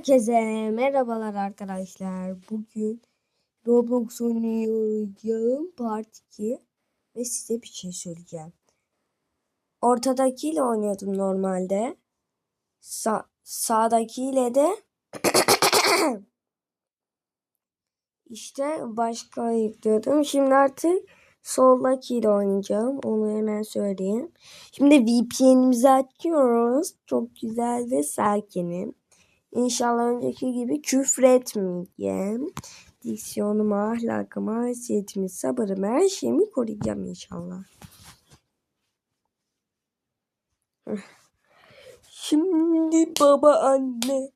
Herkese merhabalar arkadaşlar. Bugün Roblox oynayacağım part 2 ve size bir şey söyleyeceğim. Ortadakiyle oynuyordum normalde. Sa sağdakiyle de işte başka yüklüyordum. Şimdi artık soldakiyle oynayacağım. Onu hemen söyleyeyim. Şimdi VPN'imizi açıyoruz. Çok güzel ve sakinim. İnşallah önceki gibi küfür etmeyeceğim. Diksiyonumu, ahlakımı, haysiyetimi, sabırımı, her şeyimi koruyacağım inşallah. Şimdi baba anne.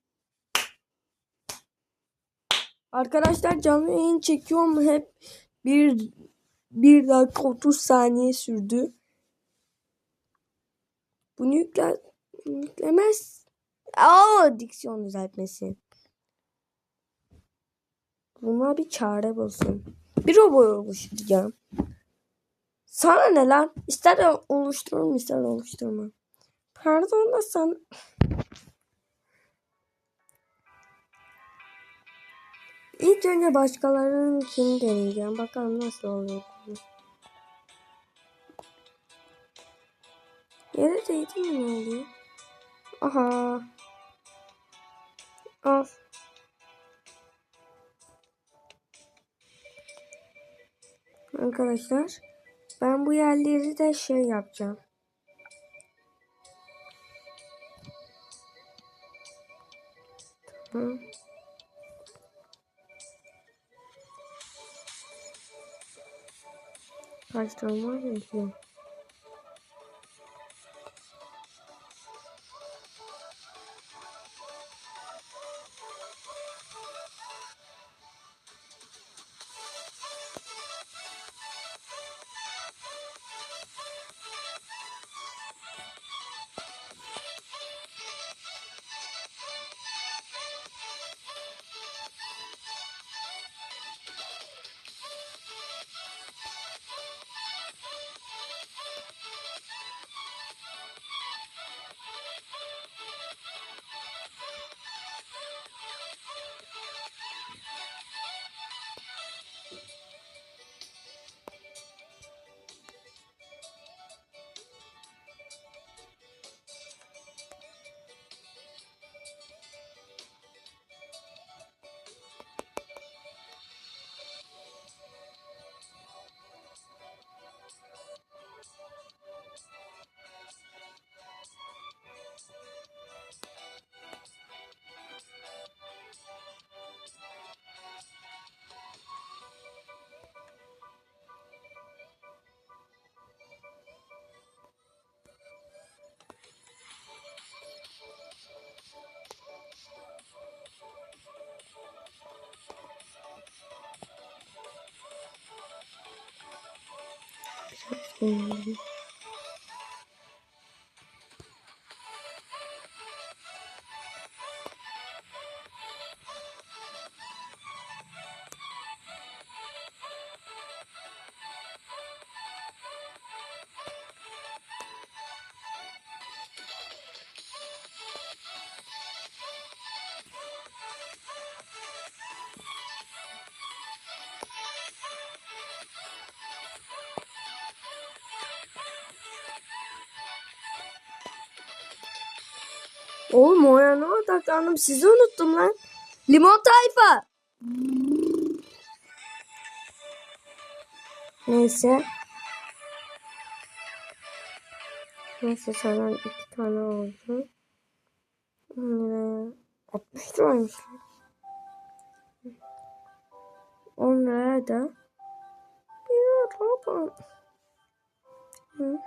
Arkadaşlar canlı yayın çekiyorum hep bir bir dakika 30 saniye sürdü. Bunu yükle, yüklemez. Aa, diksiyon düzeltmesi. Buna bir çare bulsun. Bir robot oluşturacağım. Sana ne lan? İster oluştururum ister oluşturma. Pardon da sen... İlk önce başkalarının kimi deneyeceğim. Bakalım nasıl oluyor. Yere değdi mi ne oluyor? Aha. Al. Arkadaşlar ben bu yerleri de şey yapacağım. Tamam. Kaç tane var ya? Hmm. Oğlum o yana odaklandım. Sizi unuttum lan. Limon tayfa. Neyse. Neyse senden iki tane oldu. 10 liraya. 60 liraymış. 10 liraya da. Bir robot. Hı.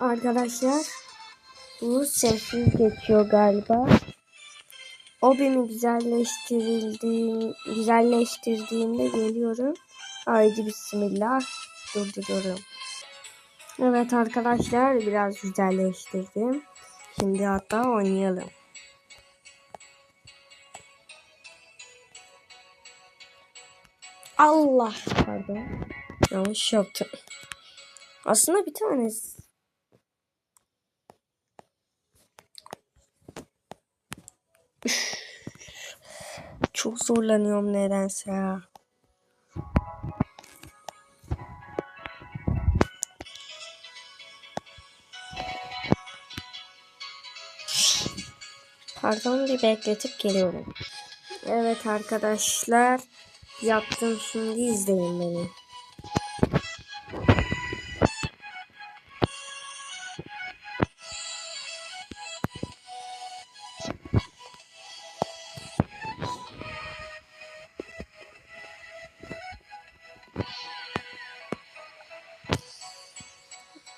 Arkadaşlar bu sessiz geçiyor galiba. Hobimi güzelleştirildiğim, güzelleştirdiğimde geliyorum. Haydi bismillah durduruyorum. Evet arkadaşlar biraz güzelleştirdim. Şimdi hatta oynayalım. Allah pardon. Yanlış yaptım. Aslında bir tanesi. Çok zorlanıyorum nedense ya. Pardon bir bekletip geliyorum. Evet arkadaşlar yaptım şimdi izleyin beni.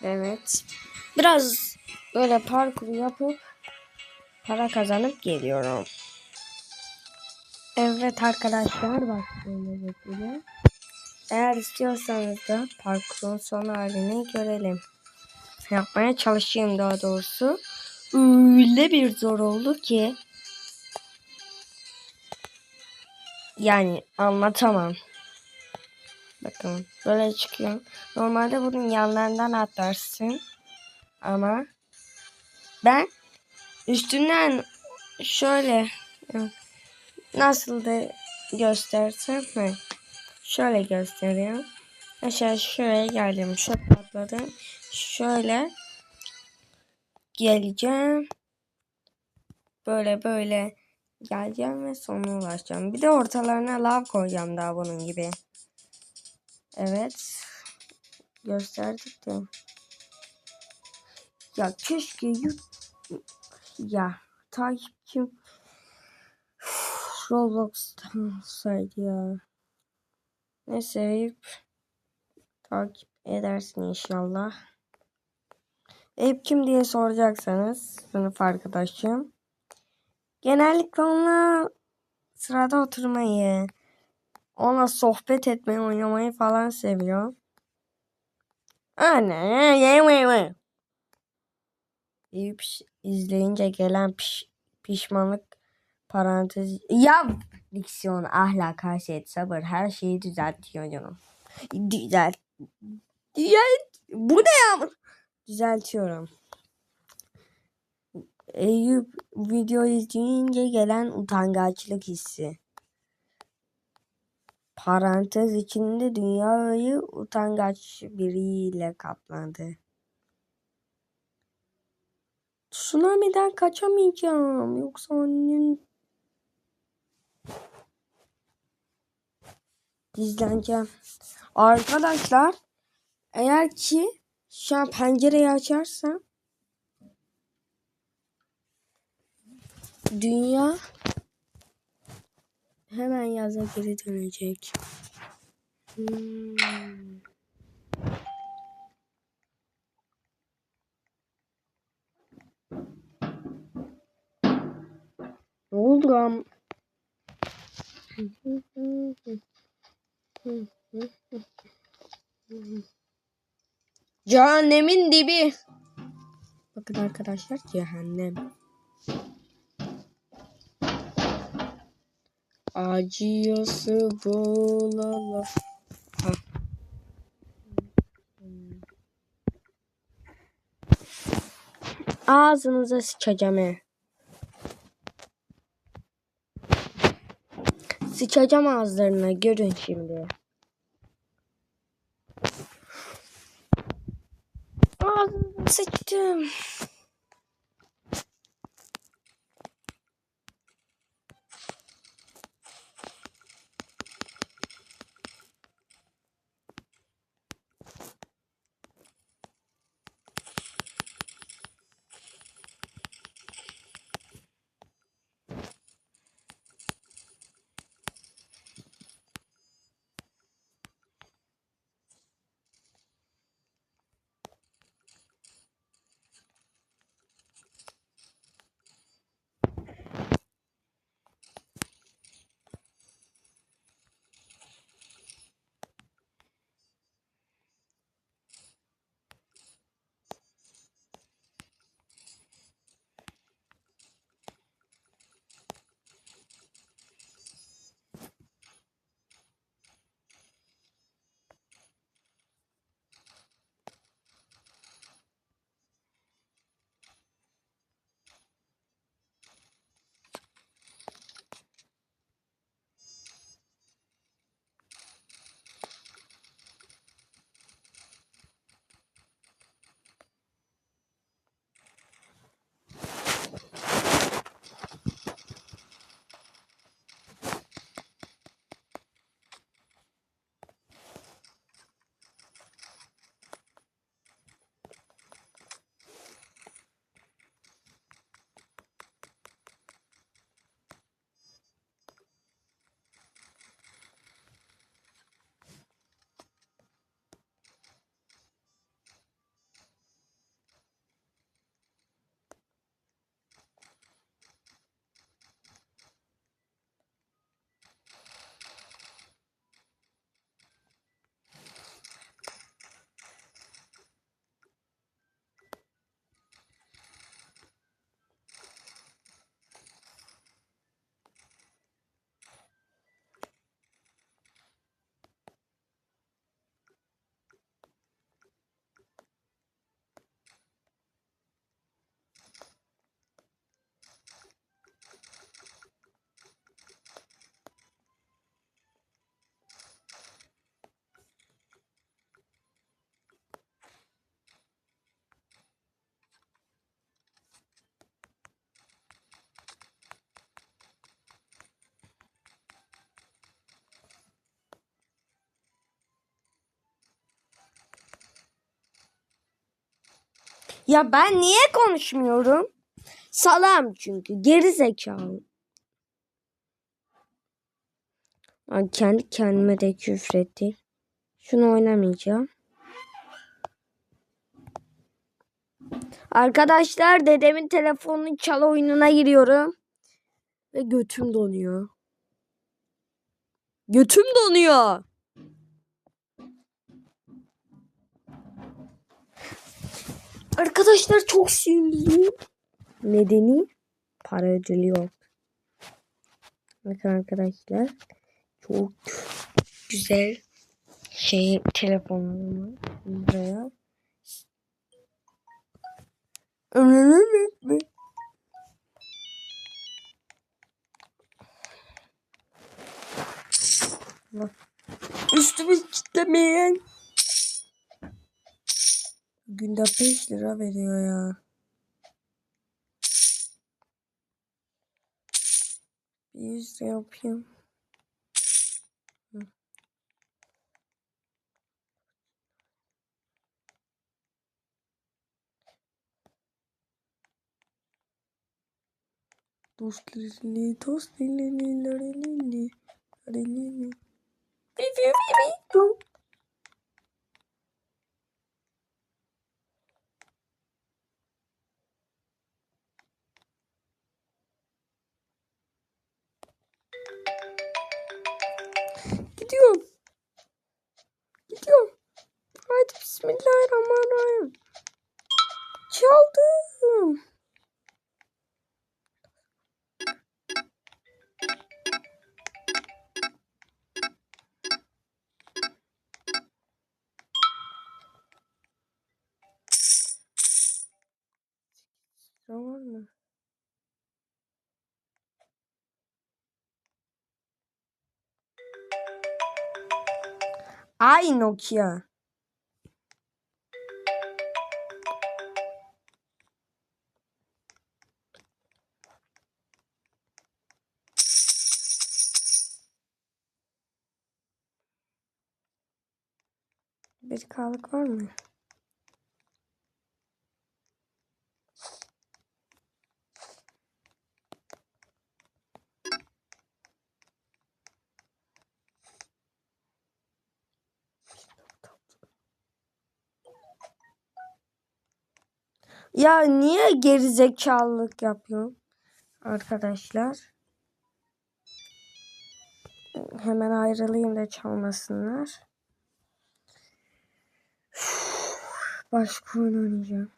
Evet. Biraz böyle parkur yapıp para kazanıp geliyorum. Evet arkadaşlar bak böyle. Eğer istiyorsanız da parkurun son halini görelim. Yapmaya çalışayım daha doğrusu. Öyle bir zor oldu ki. Yani anlatamam. Bakın böyle çıkıyor. Normalde bunun yanlarından atlarsın. Ama ben üstünden şöyle nasıl da göstersem mi? Şöyle göstereyim. Aşağı şuraya geldim. Şöyle atladım. Şöyle geleceğim. Böyle böyle geleceğim ve sonuna ulaşacağım. Bir de ortalarına lav koyacağım daha bunun gibi. Evet. Gösterdik de. Ya keşke. Ya takipçim Roblox'tan olsaydı ya. Ne sevip takip edersin inşallah. Hep kim diye soracaksanız sınıf arkadaşım. Genellikle onunla sırada oturmayı, ona sohbet etmeyi, oynamayı falan seviyor. Anne, deyip izleyince gelen piş, pişmanlık parantez ya diksiyon, ahlak, haysiyet, sabır her şeyi düzeltiyor canım. Düzelt. Düzelt. Bu ne ya? Düzeltiyorum. Eyüp video izleyince gelen utangaçlık hissi. Parantez içinde dünyayı utangaç biriyle kapladı. Tsunami'den kaçamayacağım. Yoksa annen dizleneceğim. Arkadaşlar eğer ki şu an pencereyi açarsam dünya hemen yaza geri dönecek. Hmm. Ne oldu? Cehennemin dibi. Bakın arkadaşlar cehennem. Acıyası bulala. Ha. Ağzınıza sıçacağım he. Sıçacağım ağızlarına görün şimdi. Ağzınıza sıçtım. Ya ben niye konuşmuyorum? Salam çünkü. Geri zekalı. Ben kendi kendime de küfretti. Şunu oynamayacağım. Arkadaşlar dedemin telefonunu çal oyununa giriyorum. Ve götüm donuyor. Götüm donuyor. Arkadaşlar çok sinirliyim. Nedeni para ödülü yok. Bakın arkadaşlar çok güzel şey telefonumu buraya. Üstümü kitlemeyin. Günde 5 lira veriyor ya. Bir 100 lira yapayım. Hı. Dostlarını, dostlarını, larelini, larelini. Bi, bi, bi, bi, bu. do video. Ay Nokia. Bir kalık var mı? Ya niye gerizekalılık yapıyorum? Arkadaşlar. Hemen ayrılayım da çalmasınlar. Başka oyun oynayacağım.